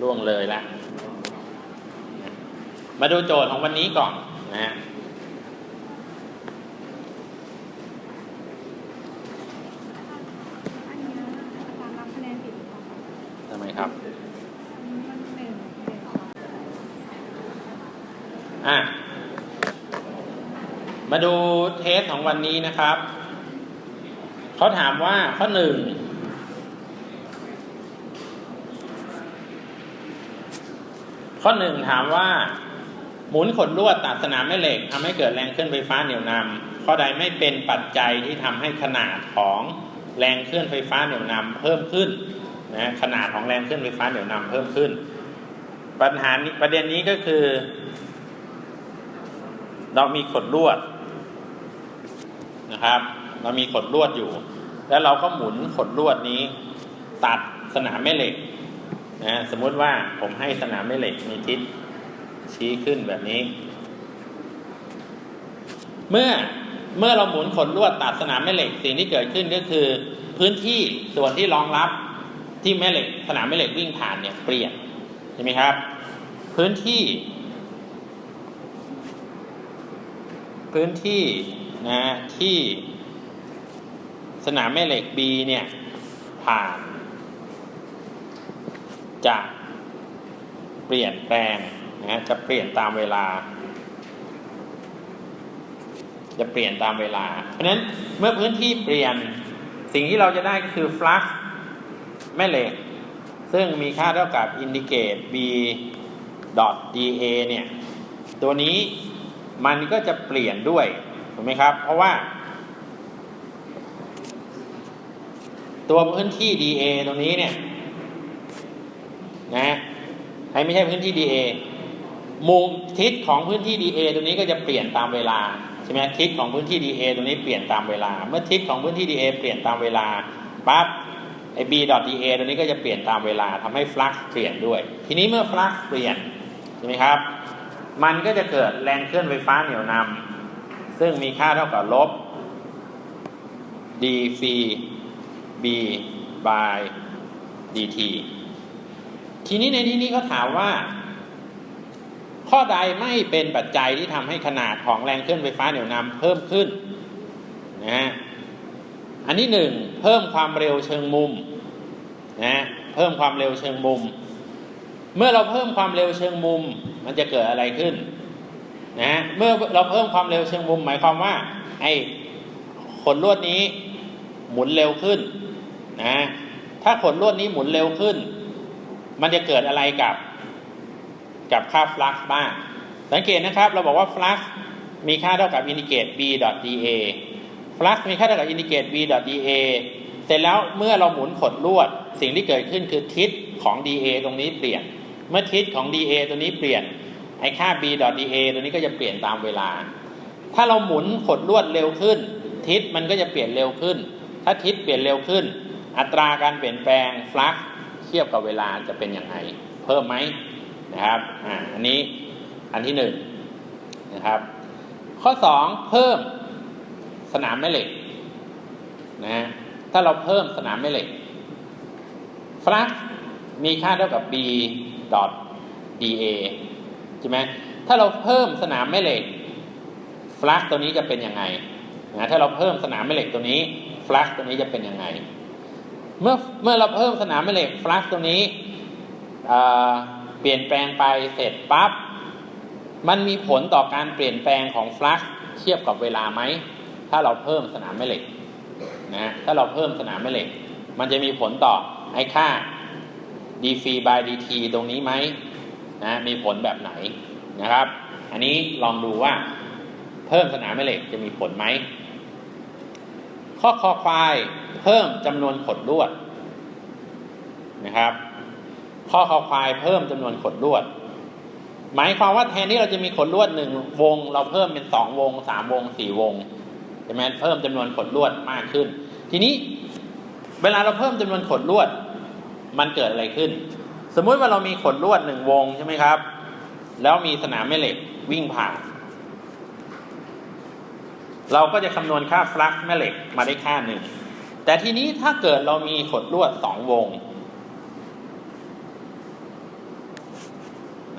ล่วงเลยล้วมาดูโจทย์ของวันนี้ก่อนนะฮะทำไมครับอันนี้มันหนึ่งหนึ่งสองอะ มาดูเทสของวันนี้นะครับ เขาถามว่าข้อหนึ่ง ข้อหนึ่งถามว่า หมุนขดลวดตัดสนามแม่เหล็กทำให้เกิดแรงเคลื่อนไฟฟ้าเหนี่ยวนำข้อใดไม่เป็นปัจจัยที่ทำให้ขนาดของแรงเคลื่อนไฟฟ้าเหนี่ยวนำเพิ่มขึ้นนะขนาดของแรงเคลื่อนไฟฟ้าเหนี่ยวนำเพิ่มขึ้น ปัญหานี้ประเด็นนี้ก็คือ เรามีขดลวดนะครับ เรามีขดลวดอยู่ แล้วเราก็หมุนขดลวดนี้ ตัดสนามแม่เหล็ก นะสมมติว่าผมให้สนามแม่เหล็กมีทิศชี้ขึ้นแบบนี้ เมื่อเมื่อเราหมุนขดลวดตัดสนามแม่เหล็กสิ่งที่เกิดขึ้นก็คือ พื้นที่ส่วนที่รองรับที่แม่เหล็กสนามแม่เหล็กวิ่งผ่านเนี่ยเปลี่ยนใช่ไหมครับ พื้นที่ พื้นที่นะที่สนามแม่เหล็ก B เนี่ยผ่าน จะเปลี่ยนแปลงนะจะเปลี่ยนตามเวลา จะเปลี่ยนตามเวลา เพราะนั้นเมื่อพื้นที่เปลี่ยนสิ่งที่เราจะได้ก็คือ flux แม่เหล็ก ซึ่งมีค่าเท่ากับ indicate b dot da เนี่ย ตัวนี้มันก็จะเปลี่ยนด้วย ถูกไหมครับ เพราะว่า ตัวพื้นที่ dA ตรงนี้เนี่ย นะไอ้ไม่ใช่พื้นที่ dA มุมทิศของพื้นที่ dA ตรงนี้ก็จะเปลี่ยนตามเวลาใช่ไหมทิศของพื้นที่ dA ตรงนี้เปลี่ยนตามเวลา เมื่อทิศของพื้นที่ dA เปลี่ยนตามเวลาปั๊บไอ้ b dot da ตรงนี้ก็จะเปลี่ยนตามเวลาทำให้ flux เปลี่ยนด้วย ทีนี้เมื่อ flux เปลี่ยนใช่ไหมครับ มันก็จะเกิดแรงเคลื่อนไฟฟ้าเหนี่ยวนำซึ่งมีค่าเท่ากับลบ d phi b by dt ทีนี้ในที่นี้เขาถามว่า ข้อใดไม่เป็นปัจจัยที่ทำให้ขนาดของแรงเคลื่อนไฟฟ้าเหนี่ยวนำเพิ่มขึ้นนะฮะอันที่หนึ่งเพิ่มความเร็วเชิงมุมนะเพิ่มความเร็วเชิงมุม เมื่อเราเพิ่มความเร็วเชิงมุม มันจะเกิดอะไรขึ้นนะเมื่อเราเพิ่มความเร็วเชิงมุม หมายความว่า ไอ้ขนลวดนี้หมุนเร็วขึ้นนะถ้าขนลวดนี้หมุนเร็วขึ้น มันจะเกิดอะไรกับกับค่าฟลักซ์บ้าง สังเกตนะครับ เราบอกว่าฟลักซ์มีค่าเท่ากับอินดิเกต b da ฟลักซ์มีค่าเท่ากับอินดิเกต b da เสร็จแล้วเมื่อเราหมุนขดลวด สิ่งที่เกิดขึ้นคือทิศของ dA ตรงนี้เปลี่ยน เมื่อทิศของ dA ตัวนี้เปลี่ยนไอค่า b da ตัวนี้ก็จะเปลี่ยนตามเวลา ถ้าเราหมุนขดลวดเร็วขึ้น ทิศมันก็จะเปลี่ยนเร็วขึ้น ถ้าทิศเปลี่ยนเร็วขึ้น อัตราการเปลี่ยนแปลงฟลักซ์ เทียบกับเวลาจะเป็นยังไง เพิ่มไหมนะครับอ่าอันนี้อันที่หนึ่งนะครับ ข้อสองเพิ่มสนามแม่เหล็กนะฮะถ้าเราเพิ่มสนามแม่เหล็กฟลักมีค่าเท่ากับ b dot da ใช่ไหมถ้าเราเพิ่มสนามแม่เหล็กฟลักตัวนี้จะเป็นยังไงนะถ้าเราเพิ่มสนามแม่เหล็กตัวนี้ฟลักตัวนี้จะเป็นยังไง เมื่อเมื่อเราเพิ่มสนามแม่เหล็กฟลักซ์ตัวนี้เปลี่ยนแปลงไปเสร็จปั๊บมันมีผลต่อการเปลี่ยนแปลงของฟลักซ์เทียบกับเวลาไหมถ้าเราเพิ่มสนามแม่เหล็กนะถ้าเราเพิ่มสนามแม่เหล็ก มันจะมีผลต่อไอ้ค่า d f by dt ตรงนี้ไหมนะมีผลแบบไหนนะครับ อันนี้ลองดูว่าเพิ่มสนามแม่เหล็กจะมีผลไหม ข้อคอควายเพิ่มจำนวนขดลวดนะครับ ข้อคอควายเพิ่มจำนวนขดลวด หมายความว่าแทนที่เราจะมีขดลวดหนึ่งวง เราเพิ่มเป็นสองวงสามวงสี่วงใช่ไหมเพิ่มจำนวนขดลวดมากขึ้น ทีนี้เวลาเราเพิ่มจำนวนขดลวด มันเกิดอะไรขึ้น สมมุติว่าเรามีขดลวดหนึ่งวงใช่ไหมครับ แล้วมีสนามแม่เหล็กวิ่งผ่าน เราก็จะคำนวณค่าฟลักแม่เหล็กมาได้ค่าหนึ่ง แต่ทีนี้ถ้าเกิดเรามีขดลวดสองวง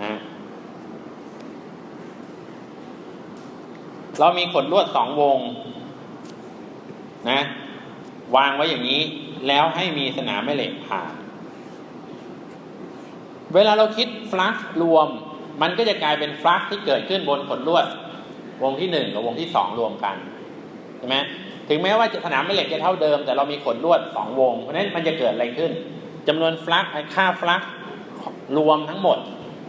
นะเรามีขดลวดสองวงนะวางไว้อย่างนี้แล้วให้มีสนามแม่เหล็กผ่าน เวลาเราคิดฟลักรวม มันก็จะกลายเป็นฟลักที่เกิดขึ้นบนขดลวด วงที่หนึ่งกับวงที่สองรวมกันใช่ไหมถึงแม้ว่าสนามแม่เหล็กจะเท่าเดิม แต่เรามีขดลวดสองวง เพราะฉะนั้นมันจะเกิดอะไรขึ้นจำนวนฟลักค่าฟลักรวมทั้งหมด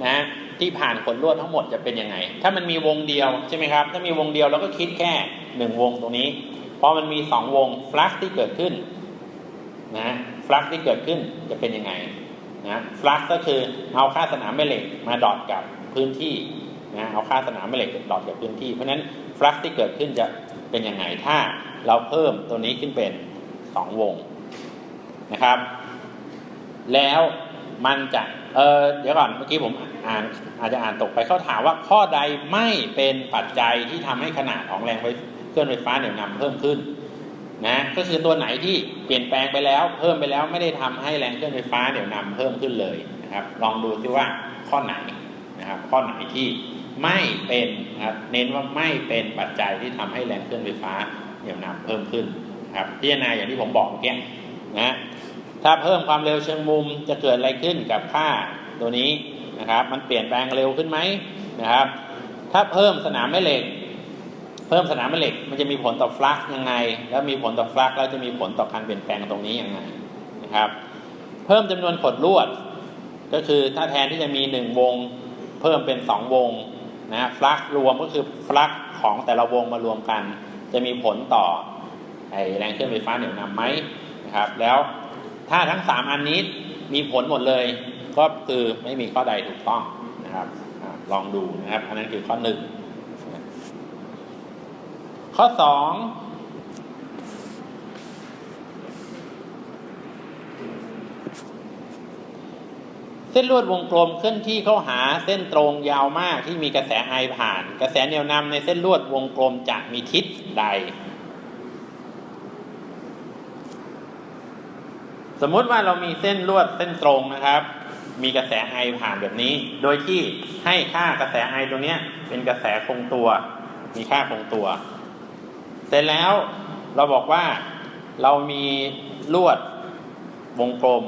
นะที่ผ่านขดลวดทั้งหมดจะเป็นยังไง ถ้ามันมีวงเดียวใช่ไหมครับ ถ้ามีวงเดียวเราก็คิดแค่หนึ่งวงตรงนี้ พอมันมีสองวงฟลักที่เกิดขึ้นนะฟลักที่เกิดขึ้นจะเป็นยังไงนะฟลักก็คือเอาค่าสนามแม่เหล็กมาดอทกับพื้นที่ นะเอาค่าสนามแม่เหล็กดอทกับพื้นที่ เพราะฉะนั้นฟลักซ์ที่เกิดขึ้นจะเป็นยังไงถ้าเราเพิ่มตัวนี้ขึ้นเป็นสองวงนะครับ แล้วมันจะเออเดี๋ยวก่อนเมื่อกี้ผมอ่านอาจจะอ่านตกไปเขาถามว่าข้อใดไม่เป็นปัจจัยที่ทำให้ขนาดของแรงไฟเคลื่อนไฟฟ้าเหนี่ยวนำเพิ่มขึ้นนะก็คือตัวไหนที่เปลี่ยนแปลงไปแล้ว เพิ่มไปแล้วไม่ได้ทำให้แรงเคลื่อนไฟฟ้าเหนี่ยวนำเพิ่มขึ้นเลยนะครับ ลองดูซิว่าข้อไหนนะครับ ข้อไหนที่ ไม่เป็นนะครับเน้นว่าไม่เป็นปัจจัยที่ทำให้แรงเคลื่อนไฟฟ้าเหนี่ยวนำเพิ่มขึ้นครับพิจารณาอย่างที่ผมบอกเมื่อกี้นะถ้าเพิ่มความเร็วเชิงมุมจะเกิดอะไรขึ้นกับค่าตัวนี้นะครับ มันเปลี่ยนแปลงเร็วขึ้นไหมนะครับ ถ้าเพิ่มสนามแม่เหล็ก เพิ่มสนามแม่เหล็ก มันจะมีผลต่อฟลักซ์ยังไง แล้วมีผลต่อฟลักซ์แล้วจะมีผลต่อการเปลี่ยนแปลงตรงนี้ยังไงนะครับ เพิ่มจำนวนขดลวด ก็คือถ้าแทนที่จะมีหนึ่งวง เพิ่มเป็นสองวง นะฟลักรวมก็คือฟลักของแต่ละวงมารวมกัน จะมีผลต่อไอแรงเคลื่อนไฟฟ้าเหนี่ยวนำไหมนะครับ แล้วถ้าทั้งสามอันนี้มีผลหมดเลย ก็คือไม่มีข้อใดถูกต้องนะครับลองดูนะครับ อันนั้นคือข้อหนึ่งข้อสอง เส้นลวดวงกลมเคลื่อนที่เข้าหาเส้นตรงยาวมากที่มีกระแสไอผ่าน กระแสเหนี่ยวนำในเส้นลวดวงกลมจะมีทิศใด สมมุติว่าเรามีเส้นลวดเส้นตรงนะครับ มีกระแสไอผ่านแบบนี้ โดยที่ให้ค่ากระแสไอตรงเนี้ยเป็นกระแสคงตัว มีค่าคงตัว เสร็จแล้วเราบอกว่าเรามีลวดวงกลม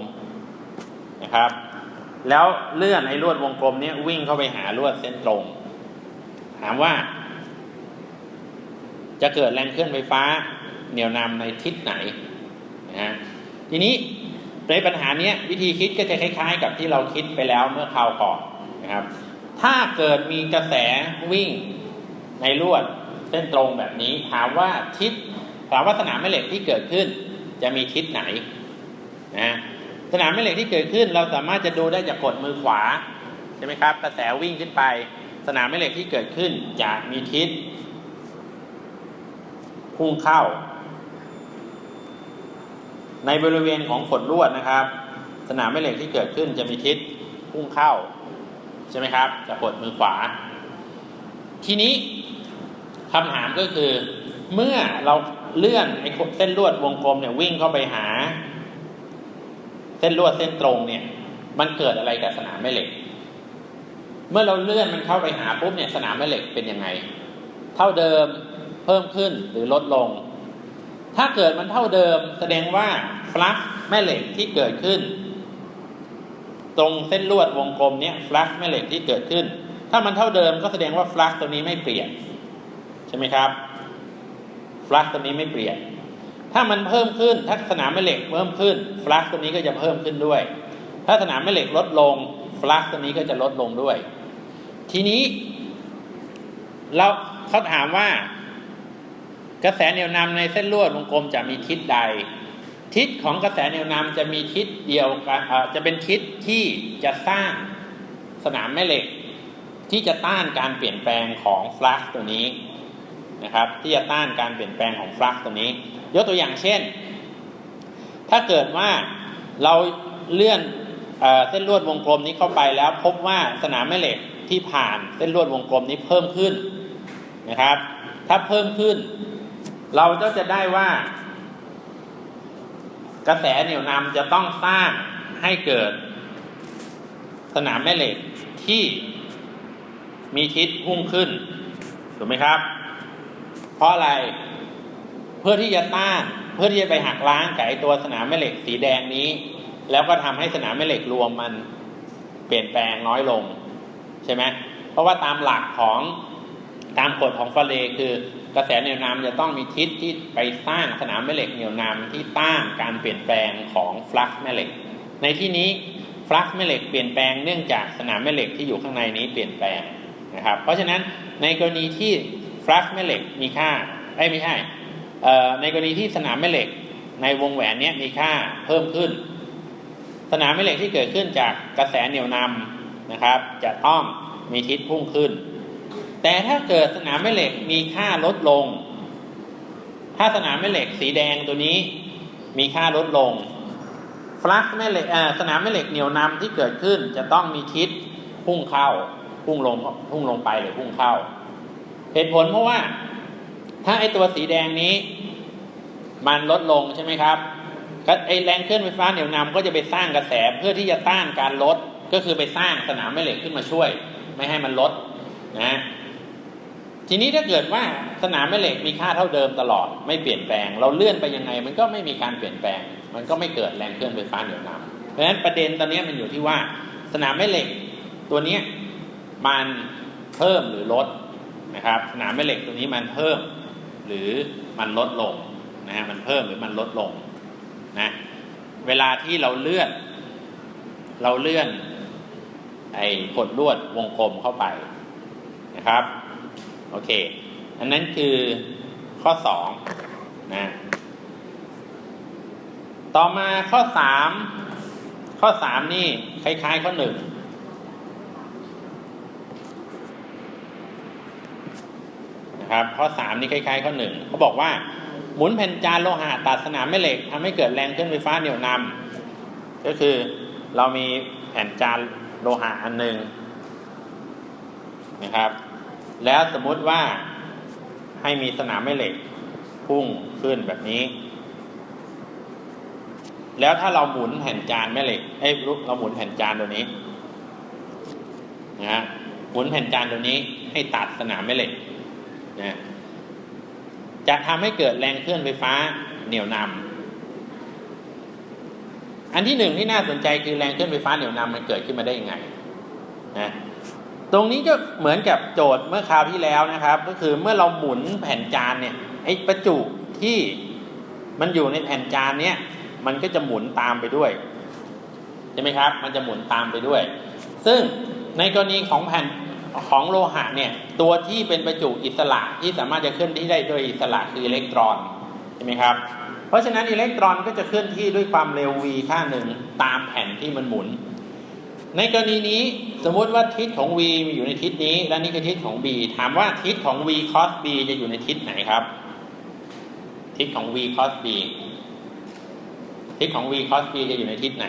นะครับ แล้วเลื่อนไอ้ลวดวงกลมเนี้ยวิ่งเข้าไปหาลวดเส้นตรง ถามว่า จะเกิดแรงเคลื่อนไฟฟ้า เหนี่ยวนำในทิศไหนนะฮะทีนี้ในปัญหาเนี้ยวิธีคิดก็จะคล้าย ๆ กับที่เราคิดไปแล้วเมื่อคราวก่อนนะครับ ถ้าเกิดมีกระแสวิ่งในลวดเส้นตรงแบบนี้ ถามว่าทิศถามว่าสนามแม่เหล็กที่เกิดขึ้น จะมีทิศไหนนะ สนามแม่เหล็กที่เกิดขึ้น เราสามารถจะดูได้จากกดมือขวาใช่ไหมครับกระแสวิ่งขึ้นไป สนามแม่เหล็กที่เกิดขึ้นจะมีทิศพุ่งเข้า ในบริเวณของขดลวดนะครับ สนามแม่เหล็กที่เกิดขึ้นจะมีทิศพุ่งเข้าใช่ไหมครับจากกดมือขวา ทีนี้คำถามก็คือ เมื่อเราเลื่อนไอ้เส้นลวดวงกลมเนี่ยวิ่งเข้าไปหา เส้นลวดเส้นตรงเนี่ย มันเกิดอะไรกับสนามแม่เหล็ก เมื่อเราเลื่อนมันเข้าไปหาปุ๊บเนี่ยสนามแม่เหล็กเป็นยังไง เท่าเดิมเพิ่มขึ้นหรือลดลง ถ้าเกิดมันเท่าเดิมแสดงว่าฟลักซ์แม่เหล็กที่เกิดขึ้น ตรงเส้นลวดวงกลมเนี้ยฟลักซ์แม่เหล็กที่เกิดขึ้น ถ้ามันเท่าเดิมก็แสดงว่าฟลักซ์ตัวนี้ไม่เปลี่ยนใช่ไหมครับฟลักซ์ตัวนี้ไม่เปลี่ยน ถ้ามันเพิ่มขึ้นถ้าสนามแม่เหล็กเพิ่มขึ้นฟลักซ์ตัวนี้ก็จะเพิ่มขึ้นด้วย ถ้าสนามแม่เหล็กลดลงฟลักซ์ตัวนี้ก็จะลดลงด้วย ทีนี้เราเขาถามว่ากระแสเหนี่ยวนำในเส้นลวดวงกลมจะมีทิศใด ทิศของกระแสเหนี่ยวนำจะมีทิศเดียวกันจะเป็นทิศที่จะสร้างสนามแม่เหล็ก ที่จะต้านการเปลี่ยนแปลงของฟลักซ์ตัวนี้ นะครับ ที่จะต้านการเปลี่ยนแปลงของฟลักตัวนี้ ยกตัวอย่างเช่น ถ้าเกิดว่าเราเลื่อนเอเส้นลวดวงกลมนี้เข้าไปแล้วพบว่าสนามแม่เหล็กที่ผ่านเส้นลวดวงกลมนี้เพิ่มขึ้นนะครับ ถ้าเพิ่มขึ้น เราก็จะได้ว่า กระแสเหนี่ยวนำจะต้องสร้างให้เกิด สนามแม่เหล็กที่มีทิศพุ่งขึ้น ถูกไหมครับ ราะอะไร เพื่อที่จะต้านเพื่อที่จะไปหักล้างกับไอตัวสนามแม่เหล็กสีแดงนี้ แล้วก็ทำให้สนามแม่เหล็กรวมมันเปลี่ยนแปลงน้อยลง ใช่ไหมเพราะว่าตามหลักของตามกฎของฟาเรคือกระแสเหนี่ยวนำจะต้องมีทิศที่ไปสร้างสนามแม่เหล็กเหนี่ยวนำที่ต้านการเปลี่ยนแปลงของฟลักซ์แม่เหล็ก ในที่นี้ฟลักซ์แม่เหล็กเปลี่ยนแปลงเนื่องจากสนามแม่เหล็กที่อยู่ข้างในนี้เปลี่ยนแปลงนะครับ เพราะฉะนั้นในกรณีที่ ฟลักแม่เหล็กมีค่าเอ้ไม่ใช่ในกรณีที่สนามแม่เหล็กในวงแหวนนี้มีค่าเพิ่มขึ้น สนามแม่เหล็กที่เกิดขึ้นจากกระแสเหนี่ยวนำนะครับ จะต้องมีทิศพุ่งขึ้น แต่ถ้าเกิดสนามแม่เหล็กมีค่าลดลง ถ้าสนามแม่เหล็กสีแดงตัวนี้มีค่าลดลงฟลักแม่เหล็กสนามแม่เหล็กเหนี่ยวนำที่เกิดขึ้นจะต้องมีทิศพุ่งเข้าพุ่งลงพุ่งลงไปหรือพุ่งเข้า เหตุผลเพราะว่า ถ้าไอตัวสีแดงนี้ มันลดลงใช่ไหมครับไอแรงเคลื่อนไฟฟ้าเหนี่ยวนำก็จะไปสร้างกระแสเพื่อที่จะต้านการลดก็คือไปสร้างสนามแม่เหล็กขึ้นมาช่วย ไม่ให้มันลดนะทีนี้ถ้าเกิดว่าสนามแม่เหล็กมีค่าเท่าเดิมตลอดไม่เปลี่ยนแปลง เราเลื่อนไปยังไง มันก็ไม่มีการเปลี่ยนแปลง มันก็ไม่เกิดแรงเคลื่อนไฟฟ้าเหนี่ยวนำเพราะฉะนั้นประเด็นตอนนี้มันอยู่ที่ว่า สนามแม่เหล็กตัวนี้มันเพิ่มหรือลด นะครับ สนามแม่เหล็กตัวนี้มันเพิ่มหรือมันลดลงนะฮะมันเพิ่มหรือมันลดลงนะเวลาที่เราเลื่อน เราเลื่อน ไอ้กดลวดวงกลมเข้าไปนะครับโอเค อันนั้นคือข้อสองนะต่อมาข้อสามข้อสามนี่คล้ายๆข้อห นะครับข้อสามนี่คล้ายๆข้อหนึ่งเขาบอกว่าหมุนแผ่นจานโลหะตัดสนามแม่เหล็กทำให้เกิดแรงเคลื่อนไฟฟ้าเหนี่ยวนำก็คือเรามีแผ่นจานโลหะอันหนึ่งนะครับ แล้วสมมุติว่าให้มีสนามแม่เหล็กพุ่งขึ้นแบบนี้ แล้วถ้าเราหมุนแผ่นจานแม่เหล็กเอ้ยเราหมุนแผ่นจานตัวนี้นะฮะหมุนแผ่นจานตัวนี้ให้ตัดสนามแม่เหล็ก นะจะทำให้เกิดแรงเคลื่อนไฟฟ้าเหนี่ยวนำอันที่หนึ่งที่น่าสนใจคือแรงเคลื่อนไฟฟ้าเหนี่ยวนำมันเกิดขึ้นมาได้ยังไงนะตรงนี้ก็เหมือนกับโจทย์เมื่อคราวที่แล้วนะครับ ก็คือเมื่อเราหมุนแผ่นจานเนี่ยไอ้ประจุที่มันอยู่ในแผ่นจานเนี้ยมันก็จะหมุนตามไปด้วยใช่ไหมครับ มันจะหมุนตามไปด้วย ซึ่งในกรณีของแผ่น ของโลหะเนี่ยตัวที่เป็นประจุอิสระที่สามารถจะเคลื่อนที่ได้โดยอิสระคืออิเล็กตรอนใช่ไหมครับเพราะฉะนั้นอิเล็กตรอนก็จะเคลื่อนที่ด้วยความเร็ว v ค่าหนึ่งตามแผ่นที่มันหมุน ในกรณีนี้สมมุติว่าทิศของ v มีอยู่ในทิศนี้ และนี่คือทิศของ b ถามว่าทิศของ v cos b จะอยู่ในทิศไหนครับ ทิศของ v cos b ทิศของ v cos b จะอยู่ในทิศไหน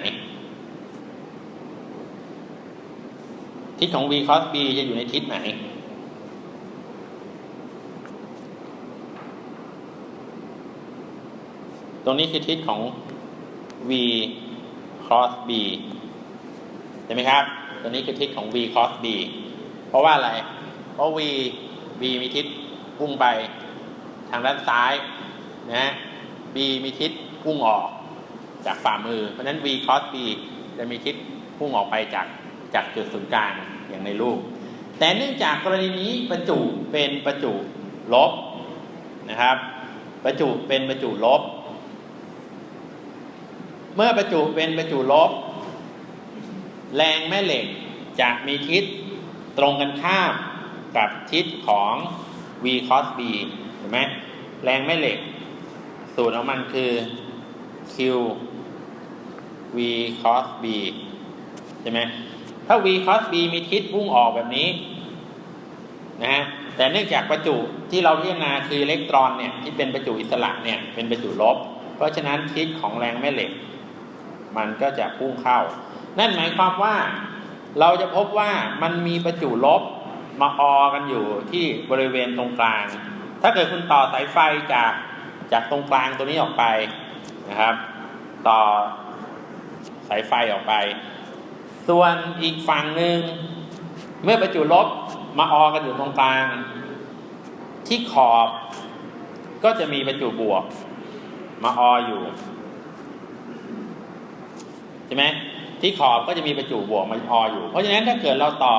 ทิศของ v cos b จะอยู่ในทิศไหน ตรงนี้คือทิศของ v cos b ใช่ไหมครับ ตัวนี้คือทิศของ v cos b เพราะว่าอะไร เพราะ v v มีทิศพุ่งไปทางด้านซ้าย นะฮะ b มีทิศพุ่งออกจากฝ่ามือ เพราะฉะนั้น v cos b จะมีทิศพุ่งออกไปจากจากจุดศูนย์กลาง อย่างในรูป แต่เนื่องจากกรณีนี้ประจุเป็นประจุลบนะครับ ประจุเป็นประจุลบ เมื่อประจุเป็นประจุลบ แรงแม่เหล็กจะมีทิศตรงกันข้ามกับทิศของ v cos b เห็นไหมแรงแม่เหล็ก สูตรของมันคือ q v cos b ใช่ไหม ถ้า v cos b มีทิศพุ่งออกแบบนี้นะฮะแต่เนื่องจากประจุที่เราพิจารณาคืออิเล็กตรอนเนี่ยที่เป็นประจุอิสระเนี่ยเป็นประจุลบ เพราะฉะนั้นทิศของแรงแม่เหล็ก มันก็จะพุ่งเข้า นั่นหมายความว่าเราจะพบว่ามันมีประจุลบมาออกันอยู่ที่บริเวณตรงกลาง ถ้าเกิดคุณต่อสายไฟจากจากตรงกลางตัวนี้ออกไปนะครับ ต่อสายไฟออกไป ส่วนอีกฝั่งหนึ่งเมื่อประจุลบมาออกันอยู่ตรงกลาง ที่ขอบก็จะมีประจุบวก มาอออยู่ใช่ไหมที่ขอบก็จะมีประจุบวกมาอออยู่ เพราะฉะนั้นถ้าเกิดเราต่อ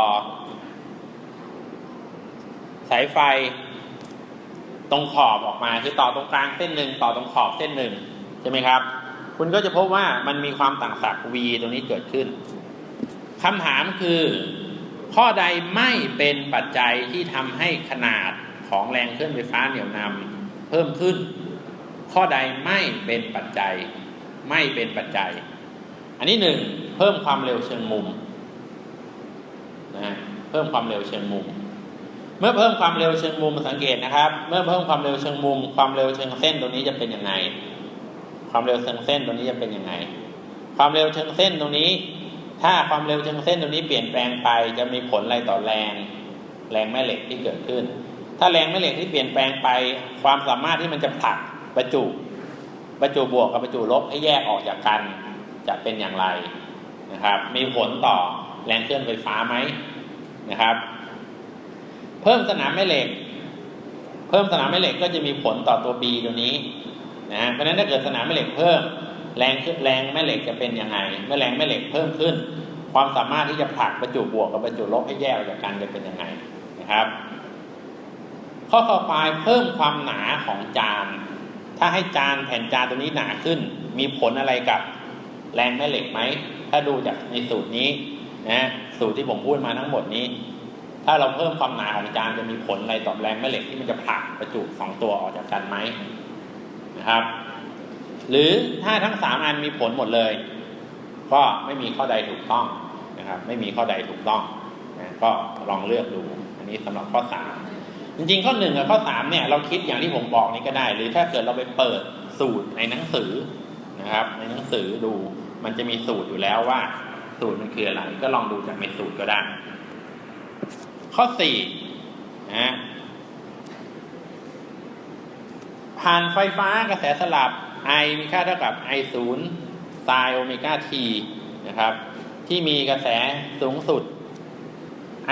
สายไฟตรงขอบออกมาคือต่อตรงกลางเส้นหนึ่งต่อตรงขอบเส้นหนึ่งใช่ไหมครับ คุณก็จะพบว่ามันมีความต่างศักย์ V ตรงนี้เกิดขึ้น คำถามคือ ข้อใดไม่เป็นปัจจัยที่ทำให้ขนาดของแรงเคลื่อนไฟฟ้าเหนี่ยวนำเพิ่มขึ้น ข้อใดไม่เป็นปัจจัย ไม่เป็นปัจจัย อันนี้หนึ่งเพิ่มความเร็วเชิงมุมนะเพิ่มความเร็วเชิงมุม เมื่อเพิ่มความเร็วเชิงมุมสังเกตนะครับ เมื่อเพิ่มความเร็วเชิงมุม ความเร็วเชิงเส้นตรงนี้จะเป็นยังไง ความเร็วเชิงเส้นตรงนี้จะเป็นยังไงความเร็วเชิงเส้นตรงนี้ ถ้าความเร็วเชิงเส้นตรงนี้เปลี่ยนแปลงไปจะมีผลอะไรต่อแรง แรงแม่เหล็กที่เกิดขึ้น ถ้าแรงแม่เหล็กที่เปลี่ยนแปลงไป ความสามารถที่มันจะผลักประจุประจุบวกกับประจุลบให้แยกออกจากกันจะเป็นอย่างไรนะครับ มีผลต่อแรงเคลื่อนไฟฟ้าไหมนะครับ เพิ่มสนามแม่เหล็ก เพิ่มสนามแม่เหล็กก็จะมีผลต่อตัว B ตัวนี้นะฮะเพราะฉะนั้นถ้าเกิดสนามแม่เหล็กเพิ่ม แรงขึ้นแรงแม่เหล็กจะเป็นยังไงเมื่อแรงแม่เหล็กเพิ่มขึ้น ความสามารถที่จะผลักประจุบวกกับประจุลบให้แยกออกจากกันจะเป็นยังไงนะครับ ข้อต่อไปเพิ่มความหนาของจาน ถ้าให้จานแผ่นจานตัวนี้หนาขึ้น มีผลอะไรกับแรงแม่เหล็กไหมถ้าดูจากในสูตรนี้นะสูตรที่ผมพูดมาทั้งหมดนี้ ถ้าเราเพิ่มความหนาของจานจะมีผลอะไรต่อแรงแม่เหล็กที่มันจะผลักประจุสองตัวออกจากกันไหมนะครับ หรือถ้าทั้งสามอันมีผลหมดเลย ก็ไม่มีข้อใดถูกต้องนะครับ ไม่มีข้อใดถูกต้องนะก็ลองเลือกดู อันนี้สำหรับข้อสามจริงๆข้อหนึ่งกับข้อสามเนี่ยเราคิดอย่างที่ผมบอกนี้ก็ได้ หรือถ้าเกิดเราไปเปิดสูตรในหนังสือนะครับ ในหนังสือดูมันจะมีสูตรอยู่แล้วว่า สูตรมันคืออะไรก็ลองดูจากในสูตรก็ได้ ข้อสี่นะผ่านไฟฟ้ากระแสสลับ I มีค่าเท่ากับ I 0 sin โอเมก้า t นะครับ ที่มีกระแสสูงสุด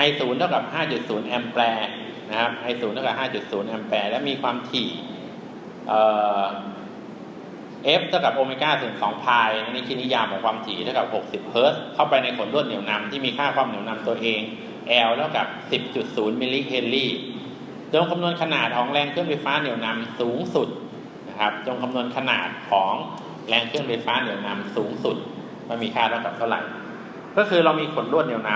I 0เท่ากับ 5.0 แอมแปร์นะครับ I 0เท่ากับ 5.0 แอมแปร์และมีความถี่เอ่อ F เท่ากับโอเมก้าถึง2พายอันนี้คือนิยามของความถี่เท่ากับ 60 เฮิร์ตเข้าไปในขนลวดเหนี่ยวนำที่มีค่าความเหนี่ยวนำตัวเอง L เท่ากับ 10.0 มิลลิเฮนรี่จงคำนวณขนาดของแรงเคลื่อนไฟฟ้าเหนี่ยวนำสูงสุด นะครับ จงคำนวณขนาดของแรงเคลื่อนไฟฟ้าเหนี่ยวนำสูงสุดมันมีค่าเท่ากับเท่าไหร่ ก็คือเรามีขนลวดเหนี่ยวน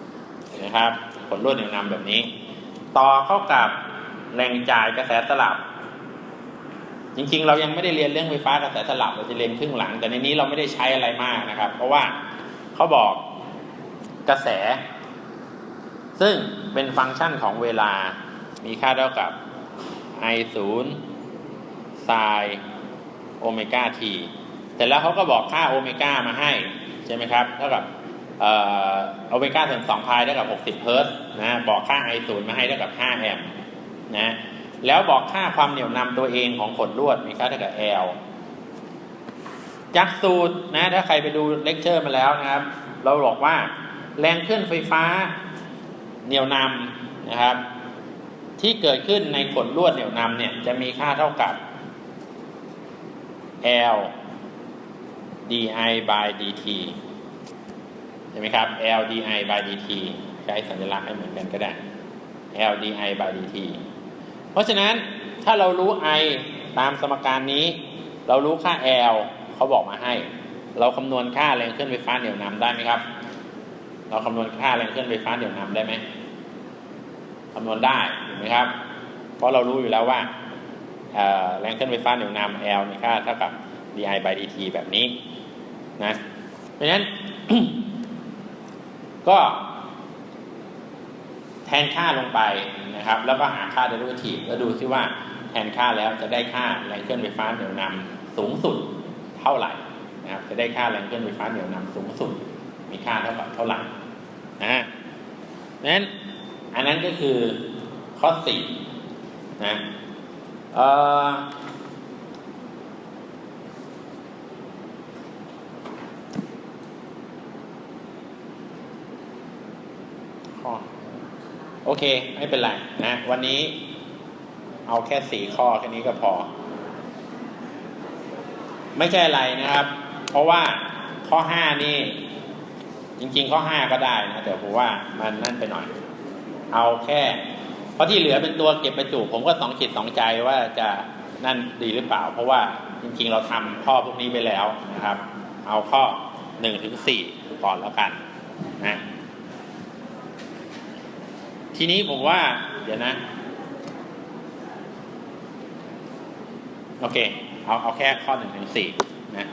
ำนะครับขนลวดเหนี่ยวนำแบบนี้ ต่อเข้ากับแรงจ่ายกระแสสลับ จริงๆ เรายังไม่ได้เรียนเรื่องไฟฟ้ากระแสสลับเราจะเรียนครึ่งหลัง แต่ในนี้เราไม่ได้ใช้อะไรมากนะครับ เพราะว่าเขาบอกกระแส ซึ่งเป็นฟังก์ชันของเวลามีค่าเท่ากับ i 0 sin โอเมก้า t แต่แล้วเขาก็บอกค่าโอเมก้ามาให้ ใช่ไหมครับ เท่ากับโอเมก้าส่วน2พายเท่ากับ 60 เฮิร์ตนะบอกค่า i 0มาให้เท่ากับ 5 แอมป์นะแล้วบอกค่าความเหนี่ยวนำตัวเองของขนลวดมีค่าเท่ากับ L จากสูตรนะถ้าใครไปดูเลคเชอร์มาแล้วนะครับ เราบอกว่าแรงเคลื่อนไฟฟ้าเหนี่ยวนำนะครับ ที่เกิดขึ้นในขนลวดเหนี่ยวนำเนี่ยจะมีค่าเท่ากับ L di by dt ใช่ไหมครับ L di by dt ใช้สัญลักษณ์ให้เหมือนกันก็ได้ L di by dt เพราะฉะนั้นถ้าเรารู้ I ตามสมการนี้ เรารู้ค่า L เขาบอกมาให้ เราคำนวณค่าแรงเคลื่อนไฟฟ้าเหนี่ยวนำได้ไหมครับ เราคำนวณค่าแรงเคลื่อนไฟฟ้าเหนี่ยวนำได้ไหม คำนวณได้ถูกไหมครับ เพราะเรารู้อยู่แล้วว่าแรงเคลื่อนไฟฟ้าเหนี่ยวนำ L มีค่าเท่ากับ di by dt แบบนี้นะเพราะฉะนั้น ก็ แทนค่าลงไปนะครับ แล้วก็หาค่า derivative แล้วดูซิว่าแทนค่าแล้วจะได้ค่าแรงเคลื่อนไฟฟ้าเหนี่ยวนำสูงสุดเท่าไหร่นะครับ จะได้ค่าแรงเคลื่อนไฟฟ้าเหนี่ยวนำสูงสุด มีค่าเท่ากับเท่าไหร่นะนั้น อันนั้นก็คือข้อสี่นะข้อโอเค ไม่เป็นไรนะ วันนี้เอาแค่สี่ข้อแค่นี้ก็พอ ไม่ใช่อะไรนะครับ เพราะว่าข้อห้านี่ จริง ๆ ข้อห้าก็ได้นะแต่ผมว่ามันนั่นไปหน่อย เอาแค่ เพราะที่เหลือเป็นตัวเก็บประจุผมก็สองจิตสองใจว่าจะนั่นดีหรือเปล่า เพราะว่าจริงๆเราทำข้อพวกนี้ไปแล้วนะครับ เอาข้อหนึ่งถึงสี่ก่อนแล้วกันนะทีนี้ผมว่า เดี๋ยวนะ โอเค เอาเอาแค่ข้อหนึ่งถึงสี่นะ